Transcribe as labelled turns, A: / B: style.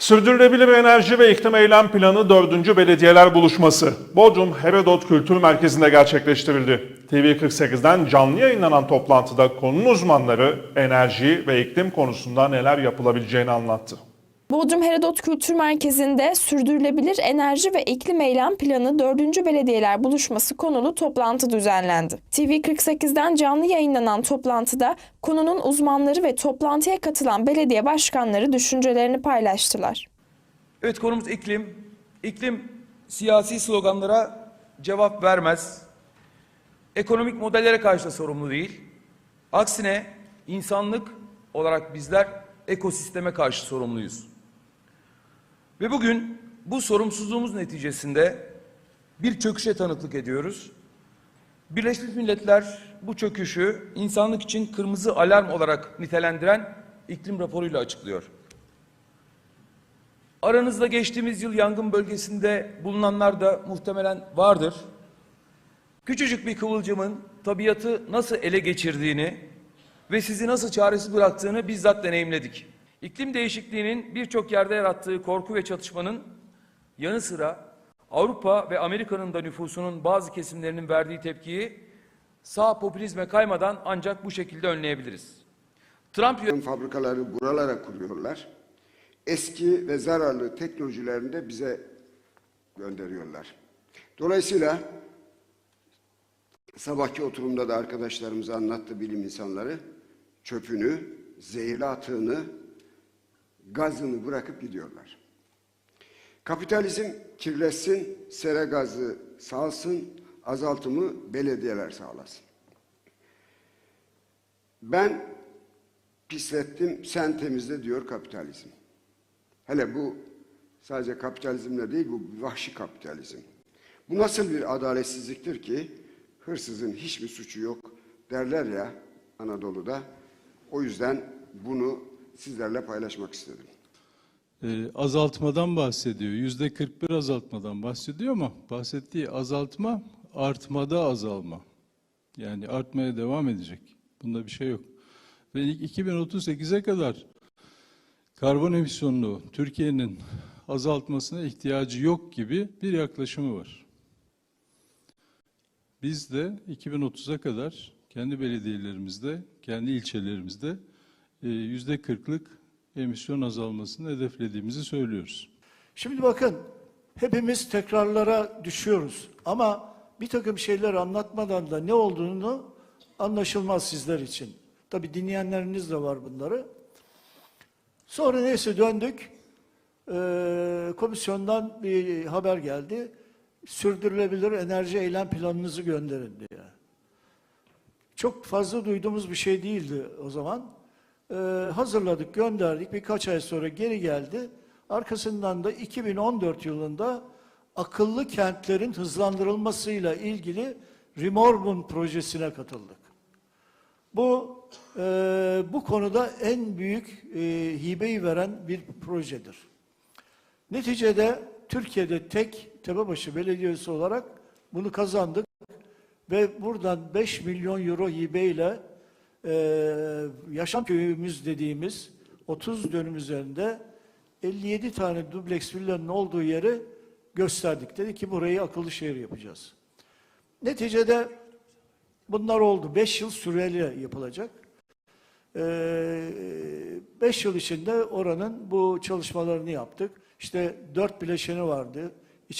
A: Sürdürülebilir enerji ve iklim eylem planı 4. belediyeler buluşması Bodrum Herodot Kültür Merkezi'nde gerçekleştirildi. TV48'den canlı yayınlanan toplantıda konunun uzmanları enerji ve iklim konusunda neler yapılabileceğini anlattı.
B: Bodrum Herodot Kültür Merkezi'nde Sürdürülebilir Enerji ve İklim Eylem Planı 4. Belediyeler Buluşması konulu toplantı düzenlendi. TV48'den canlı yayınlanan toplantıda konunun uzmanları ve toplantıya katılan belediye başkanları düşüncelerini paylaştılar.
C: Evet konumuz iklim. İklim siyasi sloganlara cevap vermez. Ekonomik modellere karşı da sorumlu değil. Aksine insanlık olarak bizler ekosisteme karşı sorumluyuz. Ve bugün bu sorumsuzluğumuz neticesinde bir çöküşe tanıklık ediyoruz. Birleşmiş Milletler bu çöküşü insanlık için kırmızı alarm olarak nitelendiren iklim raporuyla açıklıyor. Aranızda geçtiğimiz yıl yangın bölgesinde bulunanlar da muhtemelen vardır. Küçücük bir kıvılcımın tabiatı nasıl ele geçirdiğini ve sizi nasıl çaresiz bıraktığını bizzat deneyimledik. İklim değişikliğinin birçok yerde yarattığı korku ve çatışmanın yanı sıra Avrupa ve Amerika'nın da nüfusunun bazı kesimlerinin verdiği tepkiyi sağ popülizme kaymadan ancak bu şekilde önleyebiliriz. Trump
D: fabrikaları buralara kuruyorlar. Eski ve zararlı teknolojilerini de bize gönderiyorlar. Dolayısıyla sabahki oturumda da arkadaşlarımız anlattı bilim insanları çöpünü, zehirli atığını, gazını bırakıp gidiyorlar. Kapitalizm kirletsin, sera gazı salsın, azaltımı belediyeler sağlasın. Ben pislettim, sen temizle diyor kapitalizm. Hele bu sadece kapitalizmle değil, bu vahşi kapitalizm. Bu nasıl bir adaletsizliktir ki hırsızın hiçbir suçu yok derler ya Anadolu'da. O yüzden bunu sizlerle paylaşmak istedim.
E: Ee, azaltmadan bahsediyor. Yüzde 41 azaltmadan bahsediyor ama bahsettiği azaltma artmada azalma. Yani artmaya devam edecek. Bunda bir şey yok. Ve 2038'e kadar karbon emisyonunu Türkiye'nin azaltmasına ihtiyacı yok gibi bir yaklaşımı var. Biz de 2030'a kadar kendi belediyelerimizde, kendi ilçelerimizde e, yüzde 40'lık emisyon azalmasını hedeflediğimizi söylüyoruz.
F: Şimdi bakın hepimiz tekrarlara düşüyoruz ama bir takım şeyler anlatmadan da ne olduğunu anlaşılmaz sizler için. Tabi dinleyenleriniz de var bunları. Sonra neyse döndük. Ee, komisyondan bir haber geldi. Sürdürülebilir enerji eylem planınızı gönderin diye. Çok fazla duyduğumuz bir şey değildi o zaman. Ee, hazırladık, gönderdik. Birkaç ay sonra geri geldi. Arkasından da 2014 yılında akıllı kentlerin hızlandırılmasıyla ilgili Remormun projesine katıldık. Bu e, bu konuda en büyük e, hibeyi veren bir projedir. Neticede Türkiye'de tek Tepebaşı Belediyesi olarak bunu kazandık ve buradan 5 milyon euro hibeyle e, yaşam köyümüz dediğimiz 30 dönüm üzerinde 57 tane dubleks villanın olduğu yeri gösterdik. Dedi ki burayı akıllı şehir yapacağız. Neticede bunlar oldu. 5 yıl süreli yapılacak. 5 yıl içinde oranın bu çalışmalarını yaptık. İşte dört bileşeni vardı.